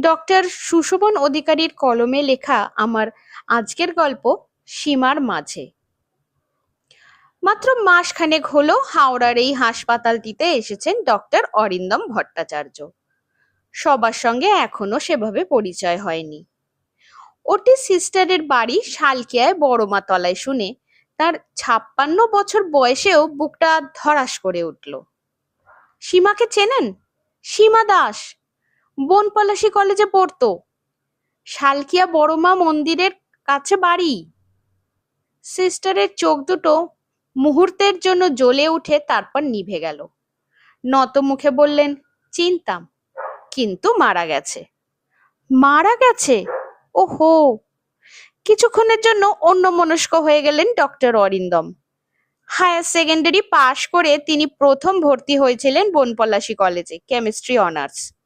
Doctor Sushovan অধিকারীর কলমে লেখা আমার আজকের গল্প সীমার মাঝে। মাত্র মাসখানেক হলো হাওড়ার এই হাসপাতালটিতে এসেছেন ডক্টর অরিন্দম ভট্টাচার্য। সবার সঙ্গে এখনও সেভাবে পরিচয় হয়নি। ওটি সিস্টারের বাড়ি শালকিয়ায় বড়মা তলায় শুনে তার ছাপ্পান্ন বছর বয়সেও বুকটা ধরাস করে উঠল। সীমাকে চেনেন? সীমা দাস বনপলাশি কলেজে পড়তো। শালকিয়া বড়মা মন্দিরের কাছে বাড়ি। সিস্টারের চোখ দুটো মুহূর্তের জন্য জ্বলে উঠে তারপর নিভে গেল। নত মুখে বললেন, চিনতাম, কিন্তু মারা গেছে। মারা গেছে? ওহো! কিছুক্ষণের জন্য অন্যমনস্ক হয়ে গেলেন doctor Arindam. Higher secondary pass করে তিনি প্রথম ভর্তি হয়েছিলেন বনপলাশি কলেজে, কেমিস্ট্রি অনার্স।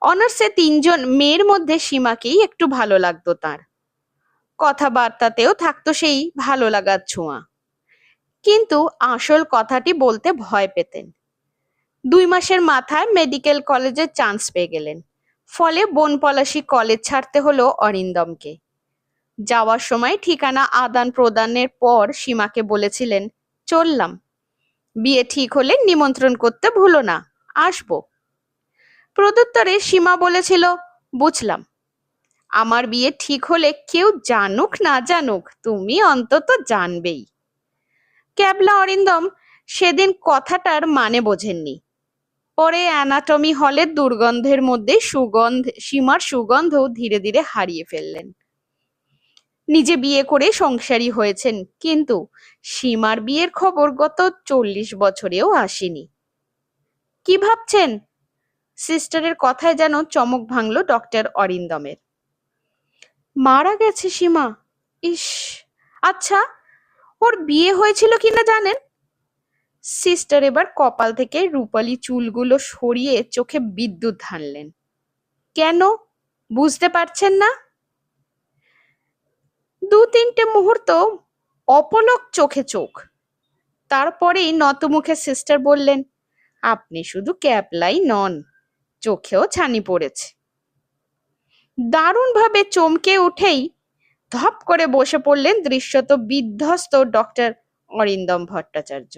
অনার্সে তিনজন মেয়ের মধ্যে সীমাকেই একটু ভালো লাগতো তার। কথাবার্তাতেও থাকতো সেই ভালো লাগার ছোঁয়া। কিন্তু আসল কথাটি বলতে ভয় পেতেন। দুই মাসের মাথায় মেডিকেল কলেজে চান্স পেয়ে গেলেন। ফলে বনপলাশি কলেজ ছাড়তে হলো অরিন্দমকে। যাওয়ার সময় ঠিকানা আদান প্রদানের পর সীমাকে বলেছিলেন, চললাম। বিয়ে ঠিক হলে নিমন্ত্রণ করতে ভুলো না, আসব। প্রত্যুত্তরে সীমা বলেছিল, বুঝলাম। আমার বিয়ে ঠিক হলে কেউ জানুক না জানুক, তুমি অন্তত জানবেই। ক্যাবলা অরিন্দম সেদিন কথাটার মানে বোঝেননি। পরে অ্যানাটমি হলের দুর্গন্ধের মধ্যে সুগন্ধ, সীমার সুগন্ধ ধীরে ধীরে হারিয়ে ফেললেন। নিজে বিয়ে করে সংসারী হয়েছেন, কিন্তু সীমার বিয়ের খবর গত চল্লিশ বছরেও আসেনি। কি ভাবছেন? সিস্টারের কথায় যেন চমক ভাঙল ডক্টর অরিন্দমের। মারা গেছে সীমা। ইস আচ্ছা ওর বিয়ে হয়েছিল কিনা জানেন? সিস্টার এবার কপাল থেকে রূপালি চুলগুলো সরিয়ে চোখে বিদ্যুৎ ধানলেন। কেন? বুঝতে পারছেন না? দু তিনটে মুহূর্ত অপলক চোখে চোখ। তারপরেই নতমুখে সিস্টার বললেন, আপনি শুধু ক্যাপলাই নন। চোখেও ছানি পড়েছে। দারুণভাবে চমকে উঠেই ধপ করে বসে পড়লেন দৃশ্যত বিধ্বস্ত ডক্টর অরিন্দম ভট্টাচার্য।